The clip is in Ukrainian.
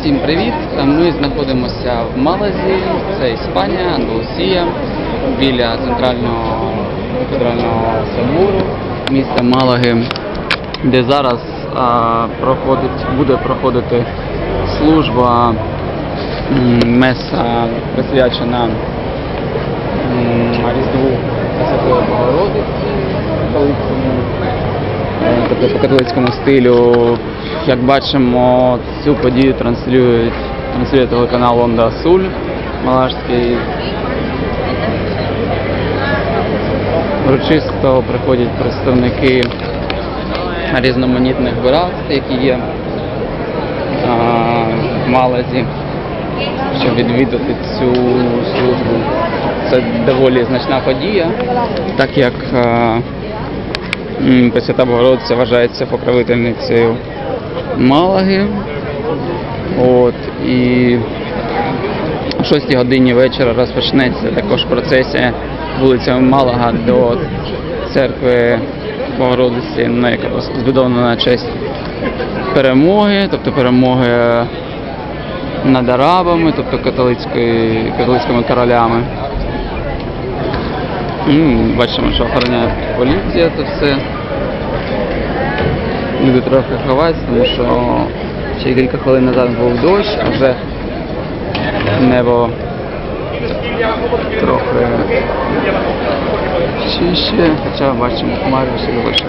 Всім привіт! Ми знаходимося в Малазі, це Іспанія, Андалусія, біля центрального кафедрального собору міста Малаги, де зараз а, проходить, буде проходити служба меса присвячена Різдву Пресвятої Богородиці, Е, тобто по католицькому стилю. Як бачимо, цю подію транслюють транслює телеканал Онда Суль Малашський. Урочисто приходять представники різноманітних братств, які є а, в Малазі, щоб відвідати цю службу. Це доволі значна подія, так як а, Пресвята Богородиця вважається покровительницею Малаги. От, і о 6 годині вечора розпочнеться також процесія вулицями Малага до церкви Богородиці, яка збудована на честь перемоги, тобто перемоги над арабами, тобто католицькими королями. Бачимо, що охороняє поліція це все. Люди трохи ховатися, тому що ще кілька хвилин назад був дощ, а вже небо трохи чище, хоча бачимо хмари ще більше.